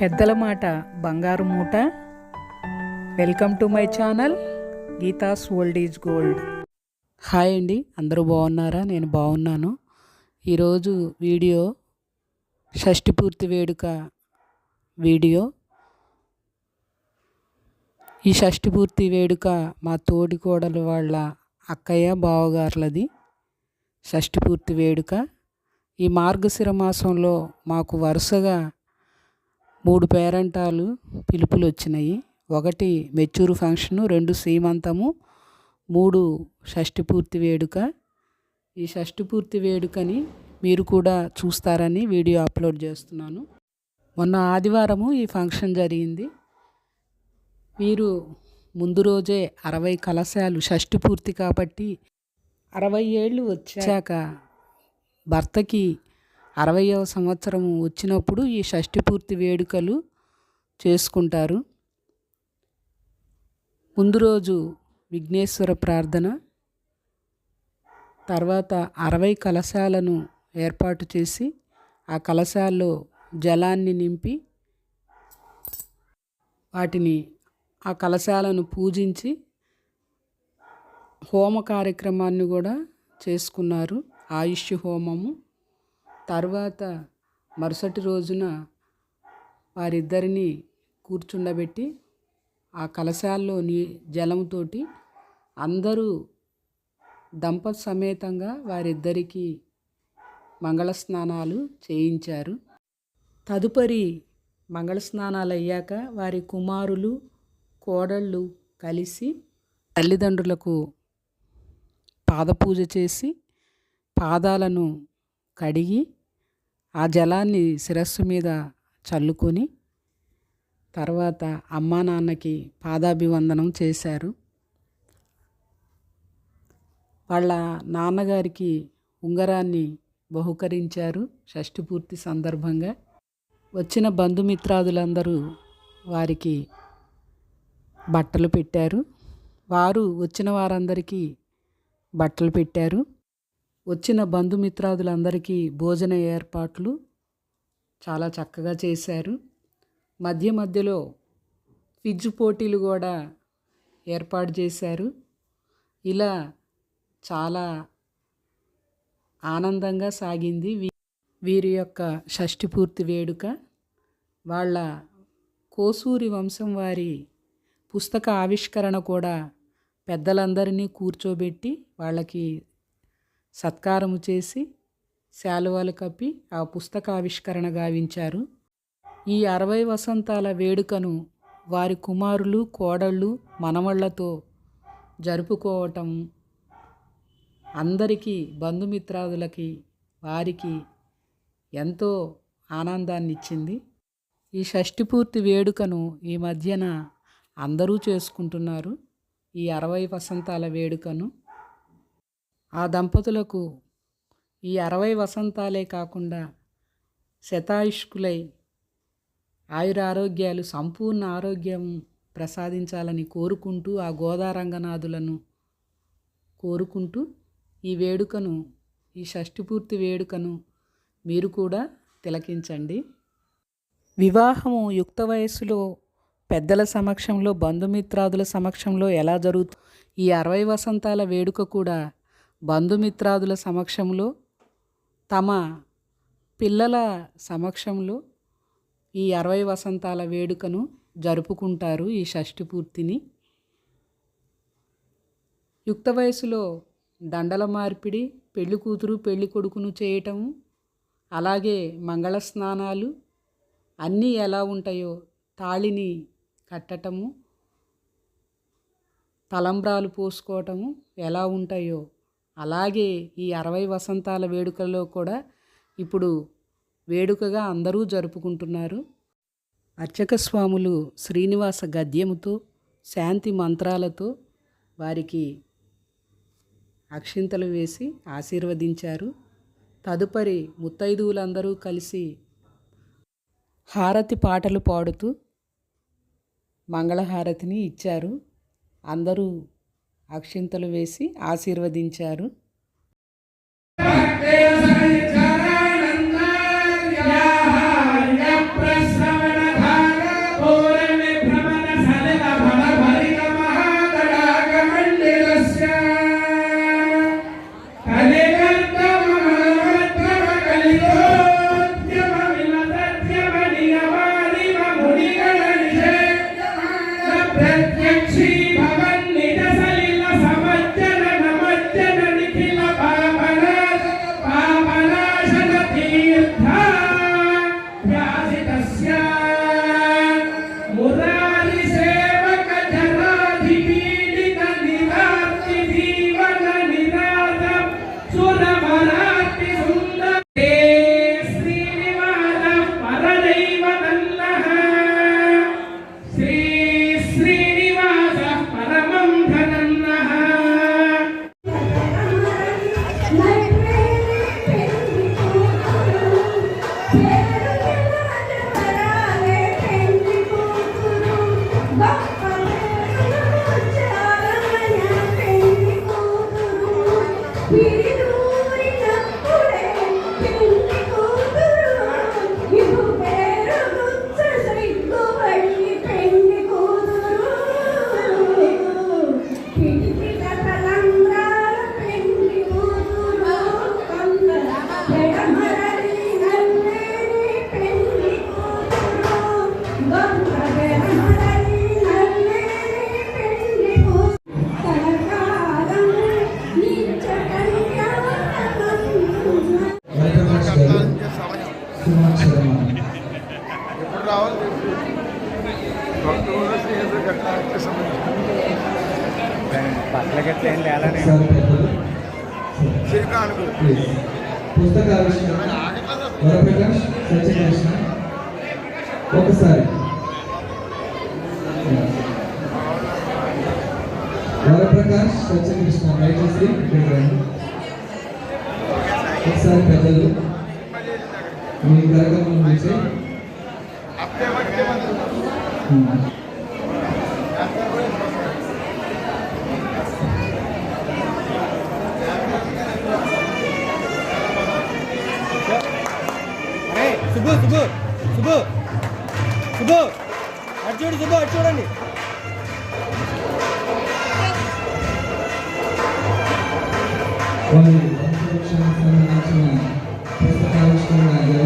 పెద్దల మాట బంగారు మూట. Welcome to my channel Geetha's old is gold hi అండి అందరూ బాగున్నారా? నేను బాగున్నాను. ఈరోజు వీడియో షష్టి పూర్తి వేడుక వీడియో. ఈ షష్ఠి పూర్తి వేడుక మా తోడి కోడలు వాళ్ళ అక్కయ్య బావగారులది షష్టి పూర్తి వేడుక. ఈ మార్గశిర మాసంలో మాకు వరుసగా మూడు పేరంటాలు పిలుపులు వచ్చినాయి. ఒకటి మెచ్చూరు ఫంక్షను రెండు సీమంతము మూడు షష్ఠి పూర్తి వేడుక. ఈ షష్ఠి పూర్తి వేడుకని మీరు కూడా చూస్తారని వీడియో అప్లోడ్ చేస్తున్నాను. మొన్న ఆదివారము ఈ ఫంక్షన్ జరిగింది. మీరు ముందు రోజే అరవై కలశాలు షష్ఠి పూర్తి కాబట్టి అరవై ఏళ్ళు వచ్చాక భర్తకి అరవయవ సంవత్సరం వచ్చినప్పుడు ఈ షష్ఠి పూర్తి వేడుకలు చేసుకుంటారు. ముందు రోజు విఘ్నేశ్వర ప్రార్థన తర్వాత అరవై కలశాలను ఏర్పాటు చేసి ఆ కలశాల్లో జలాన్ని నింపి వాటిని ఆ కలశాలను పూజించి హోమ కార్యక్రమాన్ని కూడా చేసుకున్నారు. ఆయుష్ హోమము తర్వాత మరుసటి రోజున వారిద్దరిని కూర్చుండబెట్టి ఆ కలశాల్లో నీ జలంతోటి అందరూ దంపతి సమేతంగా వారిద్దరికీ మంగళ స్నానాలు చేయించారు. తదుపరి మంగళ స్నానాలు అయ్యాక వారి కుమారులు కోడళ్ళు కలిసి తల్లిదండ్రులకు పాదపూజ చేసి పాదాలను కడిగి ఆ జలాన్ని శిరస్సు మీద చల్లుకొని తర్వాత అమ్మా నాన్నకి పాదాభివందనం చేశారు. వాళ్ళ నాన్నగారికి ఉంగరాన్ని బహుకరించారు షష్ఠి పూర్తి సందర్భంగా. వచ్చిన బంధుమిత్రాదులందరూ వారికి బట్టలు పెట్టారు. వారు వచ్చిన వారందరికీ బట్టలు పెట్టారు. వచ్చిన బంధుమిత్రాదులందరికీ భోజన ఏర్పాట్లు చాలా చక్కగా చేశారు. మధ్య మధ్యలో ఫిజ్ పోటీలు కూడా ఏర్పాటు చేశారు. ఇలా చాలా ఆనందంగా సాగింది వీరి యొక్క షష్ఠి పూర్తి వేడుక. వాళ్ళ కోసూరి వంశం వారి పుస్తక ఆవిష్కరణ కూడా పెద్దలందరినీ కూర్చోబెట్టి వాళ్ళకి సత్కారము చేసి శాలువాలు కప్పి ఆ పుస్తక ఆవిష్కరణ గావించారు. ఈ అరవై వసంతాల వేడుకను వారి కుమారులు కోడళ్ళు మనవళ్ళతో జరుపుకోవటం అందరికీ బంధుమిత్రాదులకి వారికి ఎంతో ఆనందాన్ని ఇచ్చింది ఈ షష్టిపూర్తి వేడుకను ఈ మధ్యన అందరూ చేసుకుంటున్నారు. ఈ అరవై వసంతాల వేడుకను ఆ దంపతులకు ఈ అరవై వసంతాలే కాకుండా శతాయుష్కులై ఆయురారోగ్యాలు సంపూర్ణ ఆరోగ్యం ప్రసాదించాలని కోరుకుంటూ ఆ గోదారంగనాథులను కోరుకుంటూ ఈ వేడుకను ఈ షష్ఠిపూర్తి వేడుకను మీరు కూడా తిలకించండి. వివాహము యుక్త వయస్సులో పెద్దల సమక్షంలో బంధుమిత్రాదుల సమక్షంలో ఎలా జరుగుతూ ఈ అరవై వసంతాల వేడుక కూడా బంధుమిత్రాదుల సమక్షంలో తమ పిల్లల సమక్షంలో ఈ అరవై వసంతాల వేడుకను జరుపుకుంటారు ఈ షష్ఠి పూర్తిని. యుక్త వయసులో దండల మార్పిడి పెళ్ళి కూతురు పెళ్ళి కొడుకును చేయటము అలాగే మంగళ స్నానాలు అన్నీ ఎలా ఉంటాయో తాళిని కట్టటము తలంబ్రాలు పోసుకోవటము ఎలా ఉంటాయో అలాగే ఈ అరవై వసంతాల వేడుకలో కూడా ఇప్పుడు వేడుకగా అందరూ జరుపుకుంటున్నారు. అర్చక స్వాములు శ్రీనివాస గద్యముతో శాంతి మంత్రాలతో వారికి అక్షింతలు వేసి ఆశీర్వదించారు. తదుపరి ముత్తైదువులందరూ కలిసి హారతి పాటలు పాడుతూ మంగళహారతిని ఇచ్చారు. అందరూ అక్షింతలు వేసి ఆశీర్వదించారు. Espírito. సంవత్సరము పుస్తక ఆవిష్కరణ వరప్రకాష్ సత్యకృష్ణ ఒకసారి వరప్రకాష్ సత్యకృష్ణ దయచేసి ఒకసారి పెద్దలు ఈ కార్యక్రమం నుంచి సుబ్బు సుబ్బు సుబ్బు సుబ్బు అటు చూడు సుబ్బు సంబంధించిన Gracias.